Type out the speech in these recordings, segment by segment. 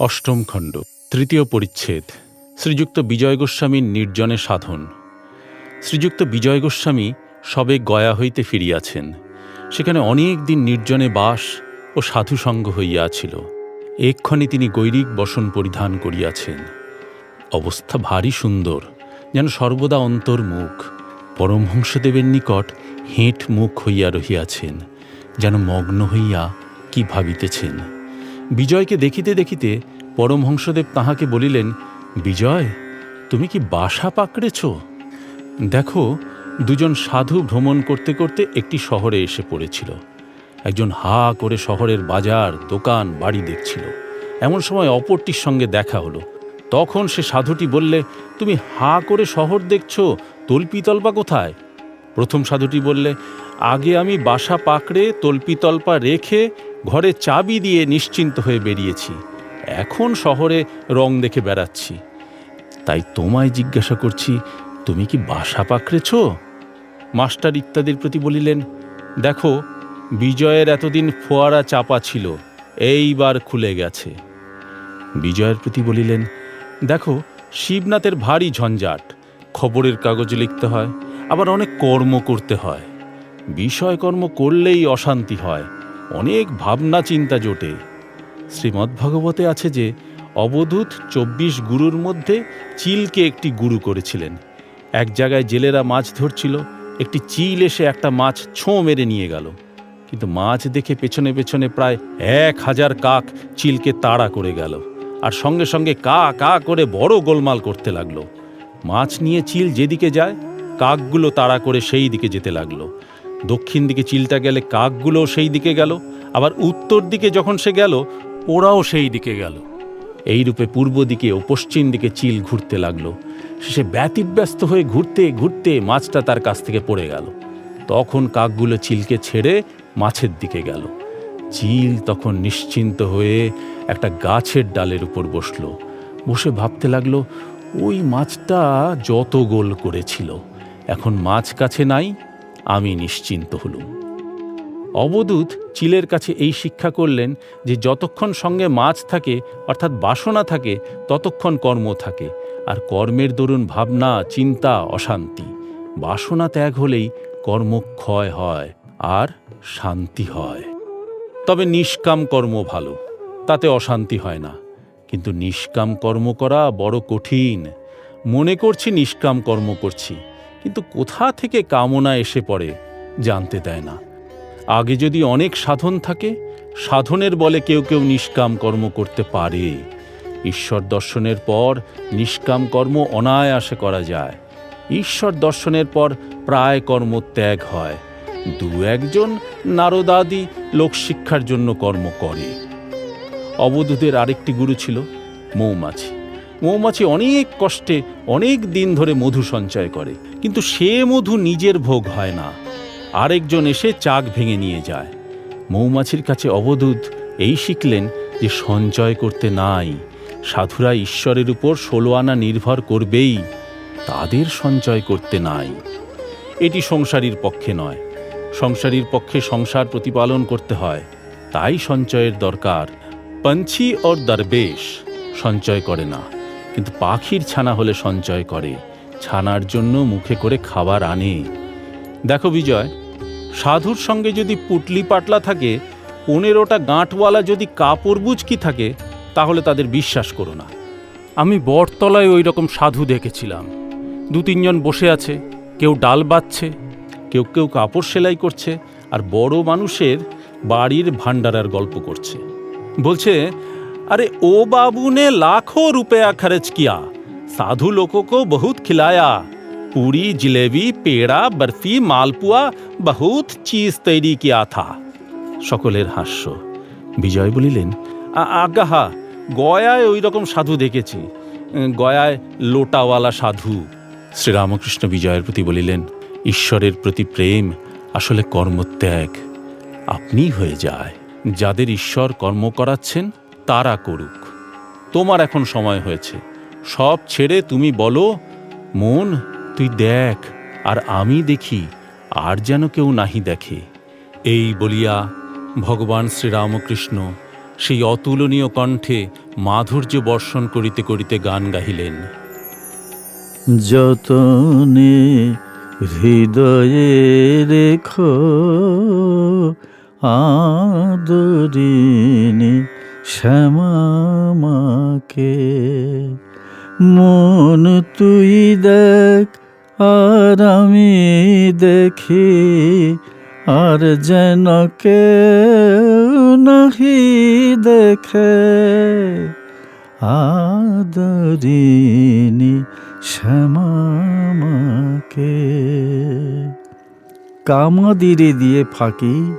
অষ্টম খণ্ড, তৃতীয় পরিচ্ছেদ, শ্রীযুক্ত বিজয় গোস্বামীর নির্জনে সাধন। শ্রীযুক্ত বিজয় গোস্বামী সবে গয়া হইতে ফিরিয়াছেন। সেখানে অনেক দিন নির্জনে বাস ও সাধুসঙ্গ হইয়াছিল। এক্ষণে তিনি গৈরিক বসন পরিধান করিয়াছেন। অবস্থা ভারী সুন্দর, যেন সর্বদা অন্তর্মুখ। পরমহংসদেবের নিকট হেঁট মুখ হইয়া রহিয়াছেন, যেন মগ্ন হইয়া কি ভাবিতেছেন। বিজয়কে দেখিতে দেখিতে পরমহংসদেব তাহাকে বলিলেন, বিজয়, তুমি কি বাসা পাকড়েছ? দেখো, দুজন সাধু ভ্রমণ করতে করতে একটি শহরে এসে পড়েছিল। একজন হা করে শহরের বাজার, দোকান, বাড়ি দেখছিল। এমন সময় অপরটির সঙ্গে দেখা হলো। তখন সে সাধুটি বললে, তুমি হা করে শহর দেখছ? তল্পিতল্পা কোথায়? প্রথম সাধুটি বললে, আগে আমি বাসা পাকড়ে, তল্পিতল্পা রেখে ঘরে চাবি দিয়ে নিশ্চিন্ত হয়ে বেরিয়েছি। এখন শহরে রং দেখে বেড়াচ্ছি। তাই তোমায় জিজ্ঞাসা করছি, তুমি কি বাসা পাকড়েছ? মাস্টার ইত্যাদির প্রতি বলিলেন, দেখো, বিজয়ের এতদিন ফোয়ারা চাপা ছিল, এইবার খুলে গেছে। বিজয়ের প্রতি বলিলেন, দেখো, শিবনাথের ভারী ঝঞ্ঝাট, খবরের কাগজে লিখতে হয়, আবার অনেক কর্ম করতে হয়। বিষয়কর্ম করলেই অশান্তি হয় অনেক ভাবনা চিন্তা জোটে। শ্রীমদ্ভাগবতে আছে যে, অবধূত চব্বিশ গুরুর মধ্যে চিলকে একটি গুরু করেছিলেন। এক জায়গায় জেলেরা মাছ ধরছিল, একটি চিল এসে একটা মাছ ছোঁ মেরে নিয়ে গেল। কিন্তু মাছ দেখে পেছনে পেছনে প্রায় এক হাজার কাক চিলকে তাড়া করে গেল, আর সঙ্গে সঙ্গে কা কা করে বড় গোলমাল করতে লাগল। মাছ নিয়ে চিল যেদিকে যায়, কাকগুলো তাড়া করে সেই দিকে যেতে লাগল। দক্ষিণ দিকে চিলটা গেলে কাকগুলোও সেই দিকে গেল, আবার উত্তর দিকে যখন সে গেল, ওরাও সেই দিকে গেল। এইরূপে পূর্ব দিকে ও পশ্চিম দিকে চিল ঘুরতে লাগল। সে ব্যতিব্যস্ত হয়ে ঘুরতে ঘুরতে মাছটা তার কাছ থেকে পড়ে গেল। তখন কাকগুলো চিলকে ছেড়ে মাছের দিকে গেল। চিল তখন নিশ্চিন্ত হয়ে একটা গাছের ডালের উপর বসল। বসে ভাবতে লাগল, ওই মাছটা যত গোল করেছিল, এখন মাছ কাছে নাই আমি নিশ্চিন্ত হলুম। অবদূত চিলের কাছে এই শিক্ষা করলেন যে যতক্ষণ সঙ্গে মাছ থাকে, অর্থাৎ বাসনা থাকে, ততক্ষণ কর্ম থাকে, আর কর্মের দরুন ভাবনা, চিন্তা, অশান্তি। বাসনা ত্যাগ হলেই কর্মক্ষয় হয় আর শান্তি হয়। তবে নিষ্কাম কর্ম ভালো, তাতে অশান্তি হয় না। কিন্তু নিষ্কাম কর্ম করা বড় কঠিন। মনে করছি নিষ্কাম কর্ম করছি। কিন্তু কোথা থেকে কামনা এসে পড়ে জানতে দেয় না। আগে যদি অনেক সাধন থাকে, সাধনের বলে কেউ কেউ নিষ্কাম কর্ম করতে পারে। ঈশ্বর দর্শনের পর নিষ্কাম কর্ম অনায়াসে করা যায়। ঈশ্বর দর্শনের পর প্রায় কর্ম ত্যাগ হয়। দু একজন নারদাদি লোকশিক্ষার জন্য কর্ম করে। অবধূতের আরেকটি গুরু ছিল মৌমাছি। মৌমাছি অনেক কষ্টে অনেক দিন ধরে মধু সঞ্চয় করে। কিন্তু সে মধু নিজের ভোগ হয় না। আরেকজন এসে চাক ভেঙে নিয়ে যায়। মৌমাছির কাছে অবধূত এই শিখলেন যে সঞ্চয় করতে নাই। সাধুরা ঈশ্বরের উপর ষোলো আনা নির্ভর করবেই, তাদের সঞ্চয় করতে নাই। এটি সংসারীর পক্ষে নয়। সংসারীর পক্ষে সংসার প্রতিপালন করতে হয়। তাই সঞ্চয়ের দরকার। পঞ্ছি ওর দরবেশ সঞ্চয় করে না। কিন্তু পাখির ছানা হলে সঞ্চয় করে। ছানার জন্য মুখে করে খাবার আনে। দেখো বিজয়, সাধুর সঙ্গে যদি পুটলি পাটলা থাকে, পনেরোটা গাঁটওয়ালা যদি কাপড় বুচকি থাকে, তাহলে তাদের বিশ্বাস করো না। আমি বটতলায় ওই রকম সাধু দেখেছিলাম। দু তিনজন বসে আছে, কেউ ডাল বাচ্ছে, কেউ কেউ কাপড় সেলাই করছে, আর বড় মানুষের বাড়ির ভান্ডারার গল্প করছে। বলছে, আরে ও বাবুনে লাখো রুপে খরচ কিয়া। साधु लोगों को बहुत खिलाया पूरी जिलेबी पेड़ा बर्फी मालपुआ बहुत चीज तैरी किया था সকলের হাস্য বিজয় বলিলেন "আ- আজ্ঞাহা গয়ায় ওই রকম সাধু দেখেছি উম, গয়ায় লোটাওয়ালা সাধু শ্রীরামকৃষ্ণ বিজয়ের প্রতি বলিলেন ঈশ্বরের প্রতি প্রেম আসলে কর্মত্যাগ আপনি হয়ে যায় যাদের ঈশ্বর কর্ম করাচ্ছেন তারা করুক তোমার এখন সময় হয়েছে সব ছেড়ে তুমি বলো, মন, তুই দেখ, আর আমি দেখি, আর যেন কেউ নাহি দেখে। এই বলিয়া ভগবান শ্রীরামকৃষ্ণ সেই অতুলনীয় কণ্ঠে মাধুর্য বর্ষণ করিতে করিতে গান গাহিলেন। যতনে হৃদয়ে রেখো আদরিনী শ্যামাকে মন তুই দেখ, আর আমি দেখি, আর যেন কেউ নাহি দেখে। আদরিনী শ্যামাকে কামাদিরে দিয়ে ফাঁকি,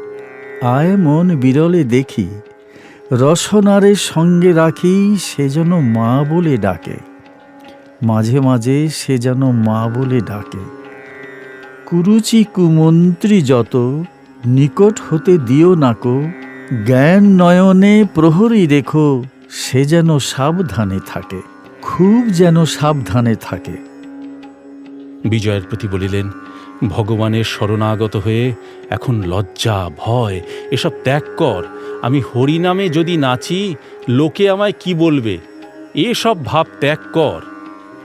আয় মন বিরলে দেখি। রসনারে সঙ্গে রাখি, সে যেন মা বলে ডাকে। মাঝে মাঝে সে যেন মা বলে ডাকে। কুরুচি কুমন্ত্রী যত, নিকট হতে দিও নাকো জ্ঞান নয়নে প্রহরী রেখো সে যেন সাবধানে থাকে, খুব যেন সাবধানে থাকে। বিজয়ের প্রতি বলিলেন, ভগবানের শরণাগত হয়ে এখন লজ্জা, ভয়, এসব ত্যাগ কর। আমি হরিনামে যদি নাচি, লোকে আমায় কি বলবে? এসব ভাব ত্যাগ কর।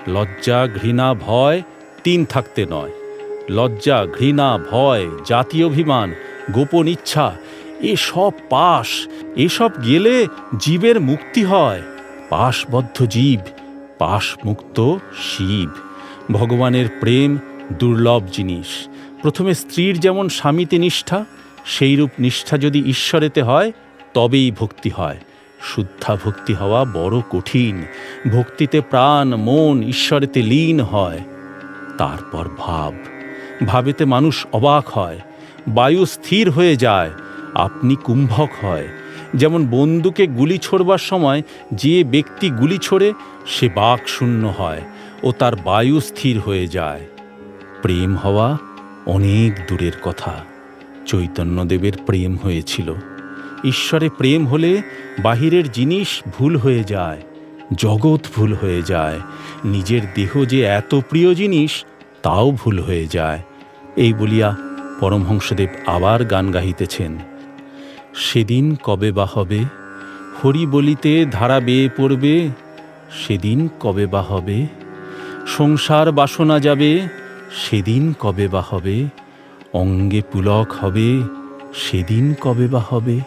লজ্জা, ঘৃণা, ভয় তিন থাকতে নয়। লজ্জা, ঘৃণা, ভয় জাতীয় অভিমান, গোপন ইচ্ছা এসব পাশ এসব গেলে জীবের মুক্তি হয়। পাশবদ্ধ জীব পাশ মুক্ত শিব। ভগবানের প্রেম দুর্লভ জিনিস। প্রথমে স্ত্রীর যেমন স্বামীতে নিষ্ঠা, সেইরূপ নিষ্ঠা যদি ঈশ্বরেতে হয়, তবেই ভক্তি হয়। শুদ্ধা ভক্তি হওয়া বড় কঠিন। ভক্তিতে প্রাণ, মন, ঈশ্বরেতে লীন হয়। তারপর ভাব। ভাবেতে মানুষ অবাক হয়। বায়ু স্থির হয়ে যায়। আপনি কুম্ভক হয়। যেমন বন্দুকে গুলি ছোড়বার সময় যে ব্যক্তি গুলি ছোড়ে, সে বাক শূন্য হয় ও তার বায়ু স্থির হয়ে যায়। প্রেম হওয়া অনেক দূরের কথা। চৈতন্যদেবের প্রেম হয়েছিল। ঈশ্বরে প্রেম হলে বাহিরের জিনিস ভুল হয়ে যায়। জগৎ ভুল হয়ে যায়। নিজের দেহ যে এত প্রিয় জিনিস, তাও ভুল হয়ে যায়। এই বলিয়া পরমহংসদেব আবার গান গাহিতেছেন। সেদিন কবে বা হবে? হরি বলিতে ধারা বেয়ে পড়বে। সেদিন কবে বা হবে? সংসার বাসনা যাবে। সেদিন কবে বা হবে? অঙ্গে পুলক হবে। সেদিন কবে বা হবে?